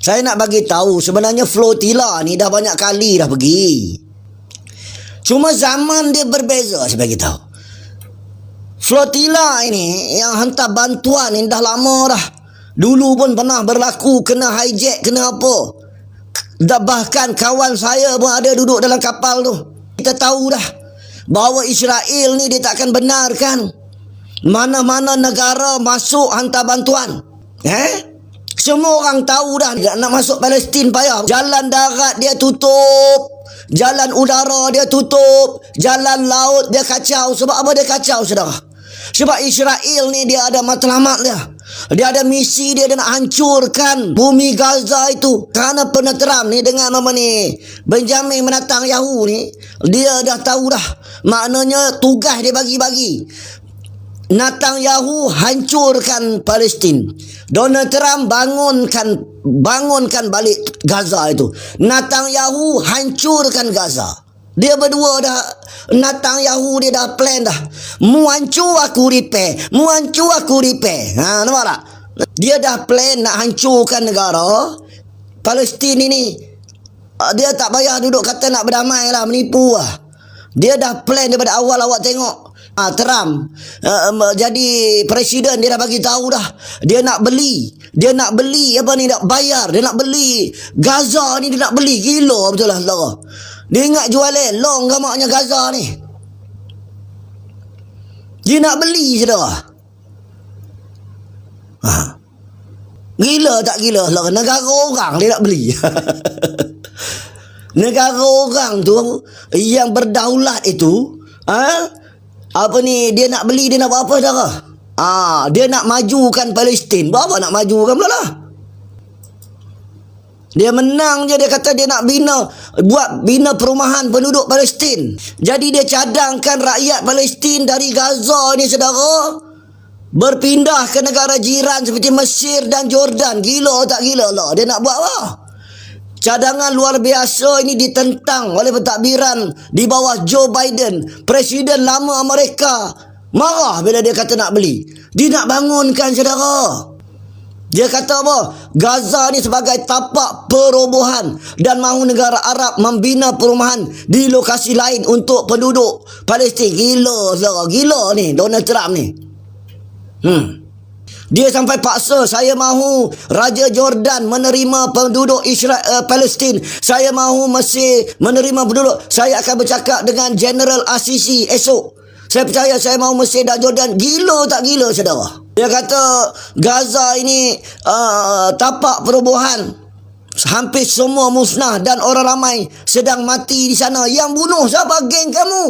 Saya nak bagi tahu sebenarnya flotilla ni dah banyak kali dah pergi. Cuma zaman dia berbeza saya bagi tahu. Flotilla ini yang hantar bantuan ni dah lama dah. Dulu pun pernah berlaku kena hijack kena apa. Dah bahkan kawan saya pun ada duduk dalam kapal tu. Kita tahu dah bahawa Israel ni dia takkan benarkan mana-mana negara masuk hantar bantuan. Eh? Semua orang tahu dah nak masuk Palestin payah. Jalan darat dia tutup. Jalan udara dia tutup. Jalan laut dia kacau. Sebab apa dia kacau saudara? Sebab Israel ni dia ada matlamat dia. Dia ada misi dia, dia nak hancurkan bumi Gaza itu. Kerana peneteram ni dengan nama ni. Benjamin menatang Yahoo ni. Dia dah tahu dah. Maknanya tugas dia bagi-bagi. Netanyahu hancurkan Palestin. Donald Trump bangunkan bangunkan balik Gaza itu. Netanyahu hancurkan Gaza. Dia berdua dah Netanyahu dia dah plan dah. Mu hancur aku repair. Mu hancur aku repair. Ha, nampak tak? Dia dah plan nak hancurkan negara Palestin ini. Ah, Dia tak payah duduk kata nak berdamai lah, menipu lah. Dia dah plan daripada awal awak tengok. Ah Trump uh, jadi presiden dia dah bagi tahu dah. Dia nak beli. Dia nak beli apa ni nak bayar. Dia nak beli Gaza ni dia nak beli. Gila betul lah saudara. Dia ingat jual long gamaknya Gaza ni. Dia nak beli saudara. Ha. Gila tak gila saudara. Negara orang dia nak beli. Negara orang tu yang berdaulat itu, ha? Apa ni dia nak beli dia nak buat apa saudara? Ah, dia nak majukan Palestin. Buat apa nak majukan pula lah? Dia menang je dia kata dia nak bina buat bina perumahan penduduk Palestin. Jadi dia cadangkan rakyat Palestin dari Gaza ni saudara berpindah ke negara jiran seperti Mesir dan Jordan. Gila tak gila lah. Dia nak buat apa? Cadangan luar biasa ini ditentang oleh pentadbiran di bawah Joe Biden, Presiden lama Amerika. Marah bila dia kata nak beli. Dia nak bangunkan saudara. Dia kata apa? Gaza ni sebagai tapak perobohan dan mahu negara Arab membina perumahan di lokasi lain untuk penduduk Palestin. Gila saudara. Gila ni Donald Trump ni. Hmm. Dia sampai paksa saya mahu Raja Jordan menerima penduduk Israel uh, Palestin. Saya mahu Mesir menerima penduduk. Saya akan bercakap dengan General Asisi esok. Saya percaya saya mahu Mesir dan Jordan. Gila tak gila saudara? Dia kata Gaza ini uh, tapak perubahan. Hampir semua musnah dan orang ramai sedang mati di sana. Yang bunuh siapa geng kamu?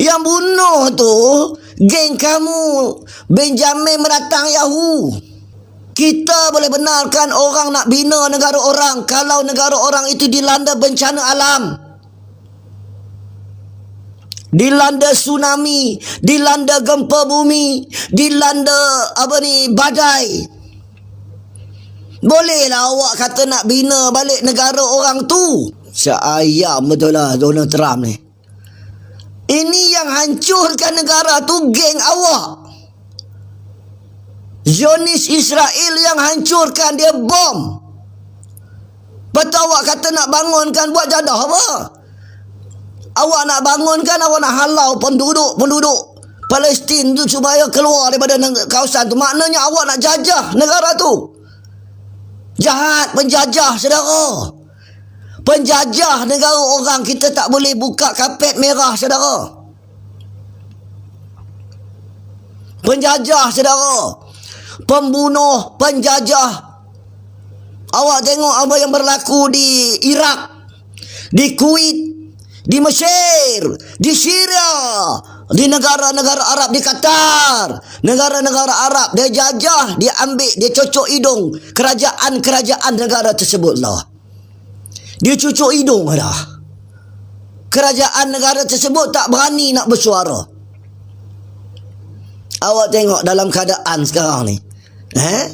Yang bunuh tu geng kamu Benjamin menatang Yahoo. Kita boleh benarkan orang nak bina negara orang kalau negara orang itu dilanda bencana alam. Dilanda tsunami, dilanda gempa bumi, dilanda apa ni badai. Bolehlah awak kata nak bina balik negara orang tu. Seayam betul lah Donald Trump ni. Ini yang hancurkan negara tu geng awak. Zionis Israel yang hancurkan dia bom. Betul awak kata nak bangunkan buat jadah apa? Awak nak bangunkan awak nak halau penduduk-penduduk Palestin tu supaya keluar daripada kawasan tu. Maknanya awak nak jajah negara tu. Jahat penjajah saudara. Penjajah negara orang kita tak boleh buka kapet merah saudara. Penjajah saudara. Pembunuh, penjajah. Awak tengok apa yang berlaku di Iraq, di Kuwait, di Mesir, di Syria, di negara-negara Arab, di Qatar, negara-negara Arab, dia jajah, dia ambil, dia cocok hidung kerajaan-kerajaan negara tersebut lah. Dia cucuk hidung dah. Kerajaan negara tersebut tak berani nak bersuara. Awak tengok dalam keadaan sekarang ni. Eh?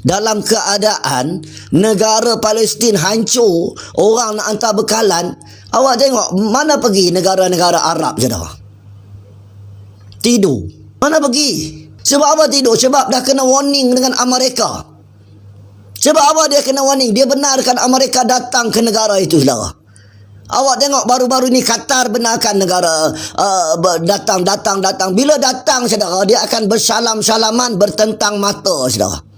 Dalam keadaan negara Palestin hancur, orang nak hantar bekalan, awak tengok mana pergi negara-negara Arab je dah. Tidur. Mana pergi? Sebab apa tidur? Sebab dah kena warning dengan Amerika. Sebab apa dia kena warning? Dia benarkan Amerika datang ke negara itu, saudara. Awak tengok baru-baru ni Qatar benarkan negara uh, datang datang datang bila datang saudara dia akan bersalam-salaman bertentang mata saudara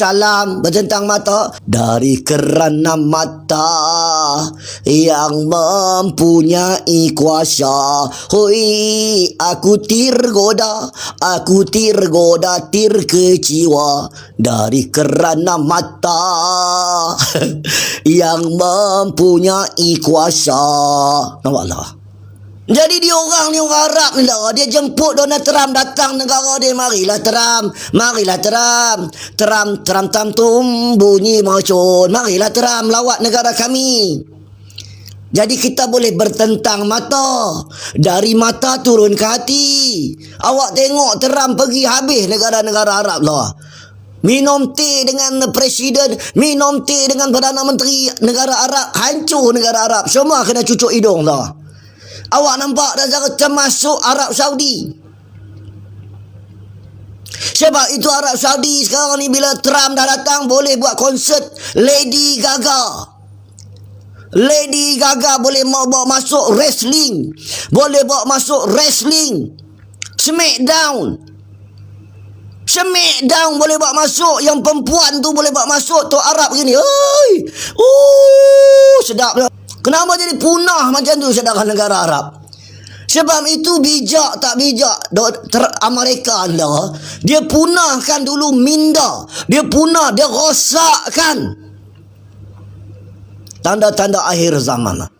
salam bertentang mata. Dari kerana mata yang mempunyai kuasa. Hoi aku tirgoda aku tirgoda tirkeciwa dari kerana mata yang mempunyai kuasa. Nampaklah jadi dia orang ni orang Arab ni lah. Dia jemput Donald Trump datang negara dia. Marilah Trump. Marilah Trump. Trump, Trump, Trump tum bunyi macun. Marilah Trump lawat negara kami. Jadi kita boleh bertentang mata. Dari mata turun ke hati. Awak tengok Trump pergi habis negara-negara Arab lah. Minum teh dengan presiden, minum teh dengan Perdana Menteri negara Arab, hancur negara Arab. Semua kena cucuk hidung lah. Awak nampak dah termasuk Arab Saudi. Sebab itu Arab Saudi sekarang ni bila Trump dah datang boleh buat konsert Lady Gaga. Lady Gaga boleh bawa masuk wrestling. Boleh bawa masuk wrestling. Smackdown. Smackdown boleh bawa masuk. Yang perempuan tu boleh bawa masuk. Tu Arab gini. Oi. Uh, sedap. Kenapa jadi punah macam tu sedangkan negara Arab? Sebab itu bijak tak bijak Amerika anda. Dia punahkan dulu minda. Dia punah, dia rosakkan. Tanda-tanda akhir zaman.